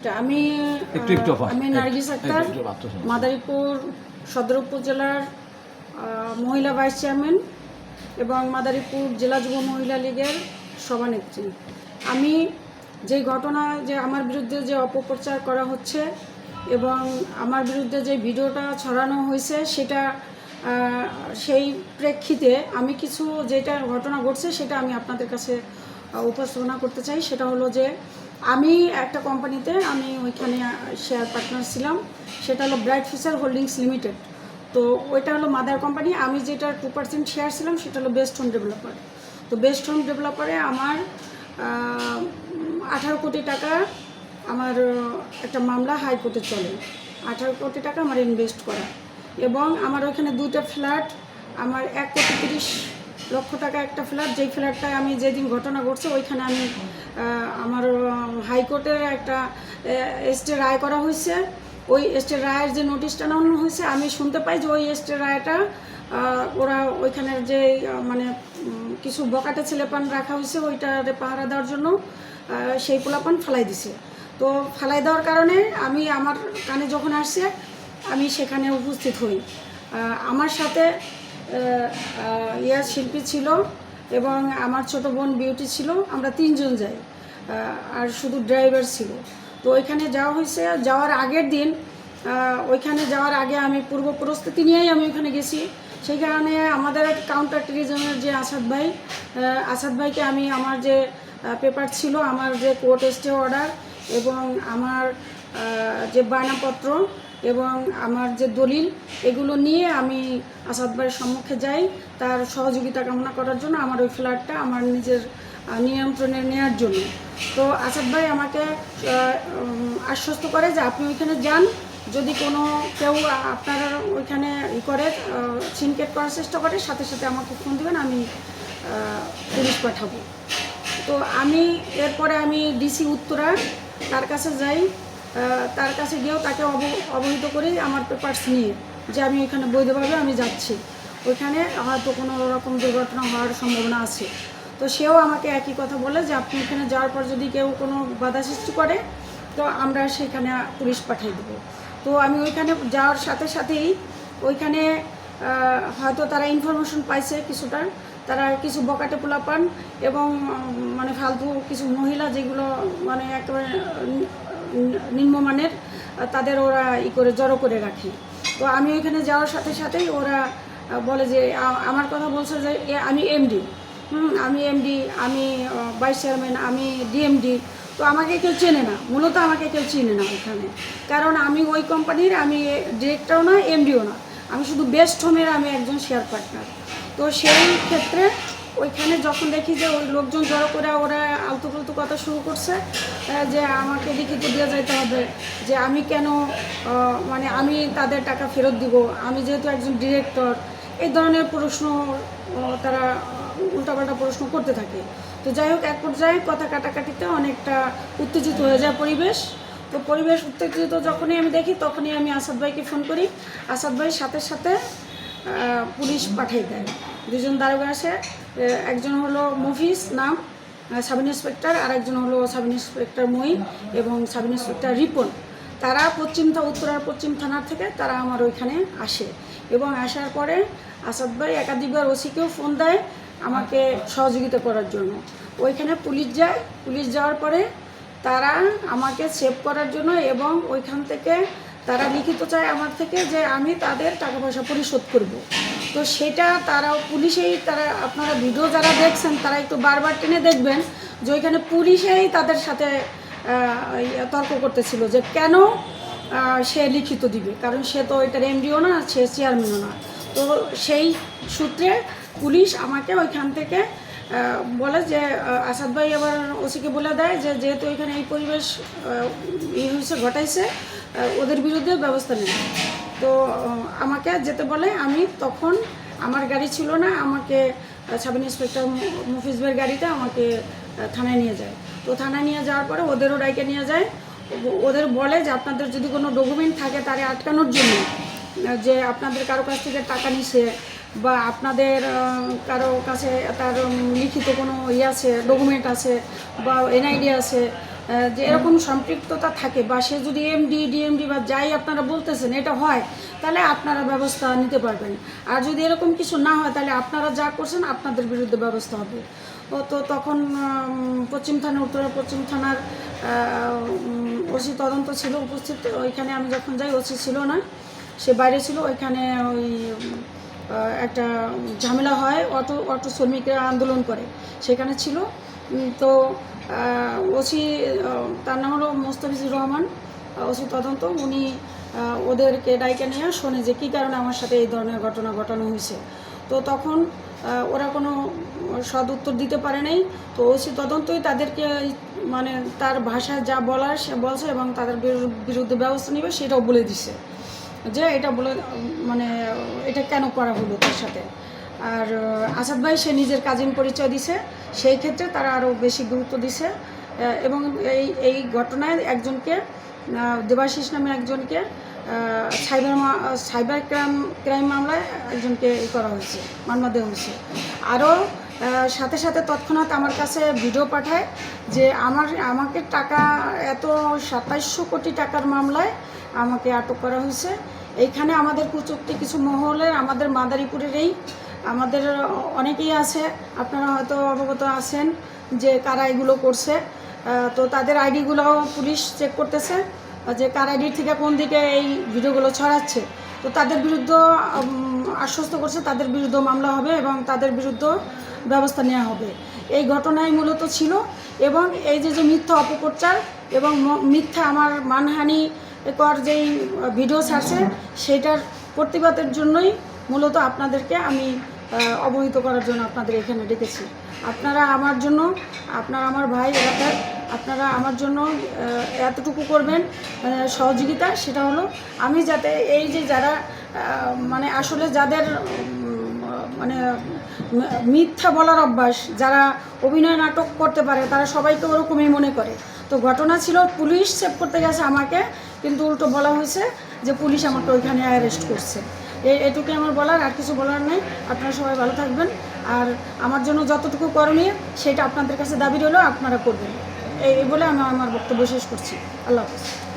আমি। আমি নার্গিস আক্তার। মাদারীপুর সদর উপজেলার মহিলা ভাইস চেয়ারম্যান এবং মাদারীপুর জেলা যুব মহিলা লীগের সভানেত্রী আমি যে ঘটনা যে আমার বিরুদ্ধে যে অপপ্রচার করা হচ্ছে এবং আমার বিরুদ্ধে যে ভিডিওটা ছড়ানো হয়েছে সেটা সেই প্রেক্ষিতে আমি কিছু যেটা ঘটনা ঘটছে সেটা আমি আপনাদের কাছে উপস্থাপনা করতে চাই সেটা হলো যে আমি একটা কোম্পানিতে আমি ওইখানে শেয়ার পার্টনার ছিলাম। সেটা হলো ব্রাইট ফিচার হোল্ডিংস লিমিটেড তো ওইটা হলো মাদার কোম্পানি আমি যেটা টু পার্সেন্ট শেয়ার ছিলাম, সেটা হলো বেস্ট হোম ডেভেলপার তো বেস্ট হোম ডেভেলপারে আমার আঠারো কোটি টাকা আমার একটা মামলা হাইকোর্টে চলে। আঠারো কোটি টাকা আমার ইনভেস্ট করা। এবং আমার ওইখানে দুইটা ফ্ল্যাট আমার এক কোটি তিরিশ লক্ষ টাকা একটা ফ্ল্যাট, যেই ফ্ল্যাটটায় আমি যেদিন ঘটনা ঘটছে, ওইখানে আমি আমার হাইকোর্টের একটা এস্টে রায় করা হয়েছে। ওই এস্টে রায়ের যে নোটিশটা নেওয়ানো হয়েছে, আমি শুনতে পাই যে ওই এস্টে রায়টা ওরা ওইখানের যে মানে কিছু বকাটে ছেলেপান রাখা হয়েছে, ওইটারে পাহারা দেওয়ার জন্য সেই পোলাপান ফালাই দিছে। তো ফালাই দেওয়ার কারণে আমি আমার কানে যখন আসছে, আমি সেখানে উপস্থিত হই। আমার সাথে ইয়ার শিল্পী ছিল এবং আমার ছোট বোন বিউটি ছিল, আমরা তিনজন যাই। আর শুধু ড্রাইভার ছিল। তো ওইখানে যাওয়া হয়েছে, যাওয়ার আগের দিন ওইখানে যাওয়ার আগে আমি পূর্ব প্রস্তুতি নিয়েই আমি ওইখানে গেছি। সেই কারণে আমাদের কাউন্টার ট্যুরিজমের যে আসাদ ভাই আসাদ ভাইকে আমি আমার যে পেপার ছিল, আমার যে কোর্ট স্টে অর্ডার এবং আমার যে বায়নাপত্র এবং আমার যে দলিল, এগুলো নিয়ে আমি আসাদ ভাইয়ের সম্মুখে যাই। তার সহযোগিতা কামনা করার জন্য আমার ওই ফ্ল্যাটটা আমার নিজের নিয়ন্ত্রণে নেওয়ার জন্য। তো আসাদ ভাই আমাকে আশ্বস্ত করে যে আপনি ওইখানে যান। যদি কোনো কেউ আপনারা ওইখানে ই করে সিনকেট করার চেষ্টা করে, সাথে সাথে আমাকে ফোন দেবেন, আমি পুলিশ পাঠাবো। তো আমি, এরপরে আমি ডিসি উত্তরা, তার কাছে যাই। তার কাছে গিয়েও তাকে অব- অবহিত করি আমার পেপার্স নিয়ে যে আমি এখানে বৈধভাবে আমি যাচ্ছি। ওইখানে হয়তো কোনো রকম দুর্ঘটনা হওয়ার সম্ভাবনা আছে। তো সেও আমাকে একই কথা বলে যে আপনি এখানে যাওয়ার পর যদি কেউ কোনো বাধা সৃষ্টি করে, তো আমরা সেখানে পুলিশ পাঠিয়ে দেবো। তো আমি ওইখানে যাওয়ার সাথে সাথেই ওইখানে হয়তো তারা ইনফরমেশন পাইছে কিছুটা। তারা কিছু বকাটে পোলা পান এবং মানে ফালতু কিছু মহিলা যেগুলো মানে একেবারে নিম্নমানের তাদের ওরা ই করে, জড়ো করে রাখে। তো আমি ওইখানে যাওয়ার সাথে সাথেই ওরা বলে যে আমার কথা বলছে যে আমি এমডি। আমি এমডি, আমি ভাইস চেয়ারম্যান, আমি ডিএমডি। তো আমাকে কেউ চেনে না, মূলত আমাকে কেউ চেনে না ওইখানে কারণ আমি ওই কোম্পানির, আমি ডিরেক্টরও না, এমডিও না। আমি শুধু বেস্ট হোমের আমি একজন শেয়ার পার্টনার। তো সেই ক্ষেত্রে ওইখানে যখন দেখি যে ওই লোকজন জড়ো করে ওরা আলতু ফালতু কথা শুরু করছে যে আমাকে লিখিত দিয়ে যাইতে হবে, যে আমি কেন মানে আমি তাদের টাকা ফেরত দিব, আমি যেহেতু একজন ডিরেক্টর এই ধরনের প্রশ্ন তারা উল্টাপাল্টা প্রশ্ন করতে থাকে। তো যাই হোক, এক পর্যায়ে কথা কাটাকাটিতে অনেকটা উত্তেজিত হয়ে যায় পরিবেশ। তো পরিবেশ উত্তেজিত যখনই আমি দেখি, তখনই আমি আসাদ ভাইকে ফোন করি। আসাদ ভাই সাথে সাথে পুলিশ পাঠিয়ে দেয়। দুজন দারোগা আসে একজন হলো মুফিস নাম সাব ইন্সপেক্টর, আর একজন হলো সাব ইন্সপেক্টর মই এবং সাব ইন্সপেক্টর রিপন। তারা পশ্চিম উত্তরার পশ্চিম থানার থেকে তারা আমার ওইখানে আসে এবং আসার পরে আসাদ ভাই একাধিকবার ওসিকেও ফোন দেয় আমাকে সহযোগিতা করার জন্য। ওইখানে পুলিশ যায়, পুলিশ যাওয়ার পরে তারা আমাকে সেভ করার জন্য এবং ওইখান থেকে তারা লিখিত চায় আমার থেকে যে আমি তাদের টাকা পয়সা পরিশোধ করব। তো সেটা তারা পুলিশেই তারা আপনারা ভিডিও যারা দেখছেন তারা একটু বারবার টেনে দেখবেন যে ওইখানে পুলিশেই তাদের সাথে ইয়ে তর্ক করতেছিল যে কেন সে লিখিত দিবে। কারণ সে তো এটার এমডিও না সে চেয়ারম্যানও না। তো সেই সূত্রে পুলিশ আমাকে ওইখান থেকে বলে যে আসাদ ভাই আবার ওসিকে বলে দেয় যে যেহেতু এখানে এই পরিবেশ আহ, ই হয়েছে ঘটাইছে ওদের বিরুদ্ধে ব্যবস্থা নেয় তো আমাকে যেতে বলে, আমি তখন আমার গাড়ি ছিল না, আমাকে সাব ইন্সপেক্টর মুফিজ ভাইয়ের গাড়িতে আমাকে থানায় নিয়ে যায়। তো থানায় নিয়ে যাওয়ার পরে ওদেরও ডাইকে নিয়ে যায়। ওদের বলে যে আপনাদের যদি কোনো ডকুমেন্ট থাকে তারে আটকানোর জন্য যে আপনাদের কারও কাছ থেকে টাকা নিছে বা আপনাদের কারও কাছে তার লিখিত কোনো ইয়ে আছে, ডকুমেন্ট আছে বা এনআইডি আছে যে এরকম সম্পৃক্ততা থাকে বা সে যদি এমডি ডিএমডি বা যাই আপনারা বলতেছেন এটা হয়, তাহলে আপনারা ব্যবস্থা নিতে পারবেন। আর যদি এরকম কিছু না হয়, তাহলে আপনারা যা করছেন আপনাদের বিরুদ্ধে ব্যবস্থা হবে। ও তো তখন পশ্চিম থানা, উত্তরা পশ্চিম থানার ওসি তদন্ত ছিল উপস্থিত। ওইখানে আমি যখন যাই, ওসি ছিল না, সে বাইরে ছিল। ওইখানে ওই একটা ঝামেলা হয়, অটো অটো শ্রমিকরা আন্দোলন করে। সেখানে ছিল। তো ওসি তার নাম হলো মোস্তাফিজুর রহমান। ওসি তদন্ত, উনি ওদেরকে ডাইকে নিয়ে শোনে যে কী কারণে আমার সাথে এই ধরনের ঘটনা ঘটানো হয়েছে। তো তখন ওরা কোনো সদ উত্তর দিতে পারে নাই। তো ওসি তদন্তই তাদেরকে মানে তার ভাষায় যা বলার সে বলছে এবং তাদের বিরুদ্ধে ব্যবস্থা নেবে সেটাও বলে দিছে। যে এটা বলে মানে এটা কেন করা হলো তার সাথে? আর আসাদ ভাই, সে নিজের কাজিন পরিচয় দিছে। সেই ক্ষেত্রে তারা আরও বেশি গুরুত্ব দিছে। এবং এই এই ঘটনায় একজনকে দেবাশিস নামে একজনকে সাইবার সাইবার ক্রাইম ক্রাইম মামলায় একজনকে ই করা হয়েছে মামলা দেওয়া হয়েছে আরও সাথে সাথে তৎক্ষণাৎ আমার কাছে ভিডিও পাঠায় যে আমার, আমাকে টাকা, এত সাতাইশশো কোটি টাকার মামলায় আমাকে আটক করা হয়েছে। এইখানে আমাদের কুচুক্তি কিছু মহলের, আমাদের মাদারীপুরের এই আমাদের অনেকেই আছে, আপনারা হয়তো অবগত আছেন যে কারা এগুলো করছে। তো তাদের আইডিগুলোও পুলিশ চেক করতেছে, যে কার আইডির থেকে কোন দিকে এই ভিডিওগুলো ছড়াচ্ছে। তো তাদের বিরুদ্ধে আশ্বস্ত করছে তাদের বিরুদ্ধে মামলা হবে এবং তাদের বিরুদ্ধে ব্যবস্থা নেওয়া হবে। এই ঘটনাই মূলত ছিল এবং এই যে যে মিথ্যা অপপ্রচার এবং মিথ্যা আমার মানহানি কর যেই ভিডিও ছাড়ছে সেটার প্রতিবাদের জন্যই মূলত আপনাদেরকে আমি অবহিত করার জন্য আপনাদের এখানে ডেকেছি। আপনারা আমার জন্য আপনারা আমার ভাই এলাকার আপনারা আমার জন্য এতটুকু করবেন আহ, সহযোগিতা সেটা হলো আমি যাতে এই যে যারা মানে আসলে যাদের মানে মিথ্যা বলার অভ্যাস যারা অভিনয় নাটক করতে পারে তারা সবাইকে ওরকমই মনে করে। তো ঘটনা ছিল পুলিশ সেভ করতে গেছে আমাকে কিন্তু উল্টো বলা হয়েছে যে পুলিশ আমাকে ওইখানে অ্যারেস্ট করছে। এটুকুই আমার বলার, আর কিছু বলার নেই। আপনারা সবাই ভালো থাকবেন। আর আমার জন্য যতটুকু করণীয়, সেটা আপনাদের কাছে দাবি রইল, আপনারা করবেন। এই এই বলে আমি আমার বক্তব্য শেষ করছি। আল্লাহ হাফিজ।